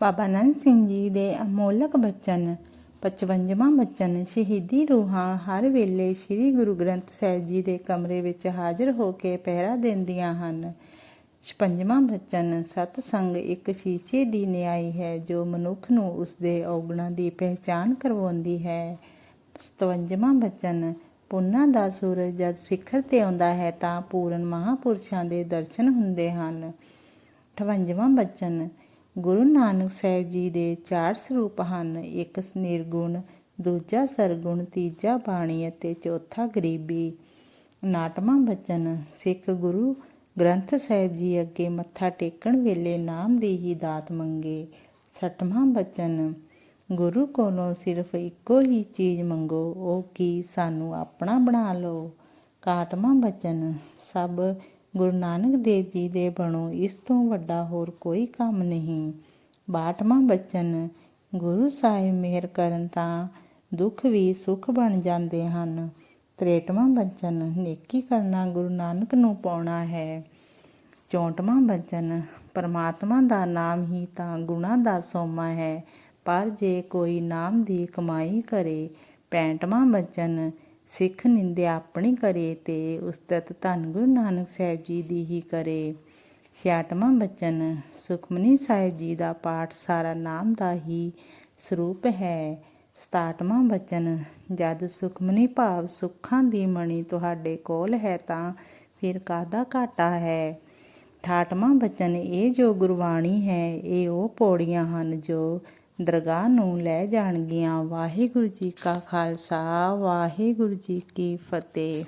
ਬਾਬਾ ਨੰਦ ਸਿੰਘ ਜੀ ਦੇ ਅਮੋਲਕ ਬਚਨ 55ਵਾਂ ਬਚਨ, ਸ਼ਹੀਦੀ ਰੂਹਾਂ ਹਰ ਵੇਲੇ ਸ੍ਰੀ ਗੁਰੂ ਗ੍ਰੰਥ ਸਾਹਿਬ ਜੀ ਦੇ ਕਮਰੇ ਵਿੱਚ ਹਾਜ਼ਰ ਹੋ ਕੇ ਪਹਿਰਾ ਦਿੰਦੀਆਂ ਹਨ। 56ਵਾਂ ਬਚਨ ਸਤ ਸੰਗ ਇੱਕ ਸ਼ੀਸ਼ੇ ਦੀ ਨਿਆਈ ਹੈ, ਜੋ ਮਨੁੱਖ ਨੂੰ ਉਸਦੇ ਔਗਣਾਂ ਦੀ ਪਹਿਚਾਣ ਕਰਵਾਉਂਦੀ ਹੈ। 57ਵਾਂ ਬਚਨ, ਪੁੰਨਾਂ ਦਾ ਸੂਰਜ ਜਦ ਸਿਖਰ ਤੇ ਆਉਂਦਾ ਹੈ, ਤਾਂ ਪੂਰਨ ਮਹਾਪੁਰਸ਼ਾਂ ਦੇ ਦਰਸ਼ਨ ਹੁੰਦੇ ਹਨ। 58ਵਾਂ ਬਚਨ ਗੁਰੂ ਨਾਨਕ ਸਾਹਿਬ ਜੀ ਦੇ ਚਾਰ ਸਰੂਪ ਹਨ। ਇੱਕ ਨਿਰਗੁਣ ਦੂਜਾ ਸਰਗੁਣ, ਤੀਜਾ ਬਾਣੀ ਅਤੇ ਚੌਥਾ ਗਰੀਬੀ। 59ਵਾਂ ਬਚਨ, ਸਿੱਖ ਗੁਰੂ ਗ੍ਰੰਥ ਸਾਹਿਬ ਜੀ ਅੱਗੇ ਮੱਥਾ ਟੇਕਣ ਵੇਲੇ ਨਾਮ ਦੀ ਹੀ ਦਾਤ ਮੰਗੇ। 60ਵਾਂ ਬਚਨ, ਗੁਰੂ ਕੋਲੋਂ ਸਿਰਫ ਇੱਕੋ ਹੀ ਚੀਜ਼ ਮੰਗੋ, ਉਹ ਕੀ ਸਾਨੂੰ ਆਪਣਾ ਬਣਾ ਲਓ? 61ਵਾਂ ਬਚਨ, ਸਭ ਗੁਰੂ ਨਾਨਕ ਦੇਵ ਜੀ ਦੇ ਬਣੋ, ਇਸ ਤੋਂ ਵੱਡਾ ਹੋਰ ਕੋਈ ਕੰਮ ਨਹੀਂ। 62ਵਾਂ ਬਚਨ, ਗੁਰੂ ਸਾਹਿਬ ਮਿਹਰ ਕਰਨ ਤਾਂ ਦੁੱਖ ਵੀ ਸੁੱਖ ਬਣ ਜਾਂਦੇ ਹਨ। 63ਵਾਂ ਬਚਨ, ਨੇਕੀ ਕਰਨਾ ਗੁਰੂ ਨਾਨਕ ਨੂੰ ਪਾਉਣਾ ਹੈ। 64ਵਾਂ ਬਚਨ, ਪਰਮਾਤਮਾ ਦਾ ਨਾਮ ਹੀ ਤਾਂ ਗੁਣਾ ਦਾ ਸੋਮਾ ਹੈ, ਪਰ ਜੇ ਕੋਈ ਨਾਮ ਦੀ ਕਮਾਈ ਕਰੇ 65ਵਾਂ ਬਚਨ ਸਿੱਖ ਨਿੰਦਿਆ ਆਪਣੀ ਕਰੇ ਤੇ ਉਸਤਤ ਧੰਨ ਗੁਰੂ ਨਾਨਕ ਸਾਹਿਬ ਜੀ ਦੀ ਹੀ ਕਰੇ। 66ਵਾਂ ਬਚਨ, ਸੁਖਮਨੀ ਸਾਹਿਬ ਜੀ ਦਾ ਪਾਠ ਸਾਰਾ ਨਾਮ ਦਾ ਹੀ ਸਰੂਪ ਹੈ। 67ਵਾਂ ਬਚਨ, ਜਦ ਸੁਖਮਨੀ ਭਾਵ ਸੁੱਖਾਂ ਦੀ ਮਣੀ ਤੁਹਾਡੇ ਕੋਲ ਹੈ ਤਾਂ ਫਿਰ ਕਾਹਦਾ ਘਾਟਾ ਹੈ? 68ਵਾਂ ਬਚਨ, ਇਹ ਜੋ ਗੁਰਬਾਣੀ ਹੈ, ਇਹ ਉਹ ਪੌੜੀਆਂ ਹਨ ਜੋ ਦਰਗਾਹ ਨੂੰ ਲੈ ਜਾਣਗੀਆਂ। ਵਾਹਿਗੁਰੂ ਜੀ ਕਾ ਖਾਲਸਾ ਵਾਹਿਗੁਰੂ ਜੀ ਕੀ ਫਤਿਹ।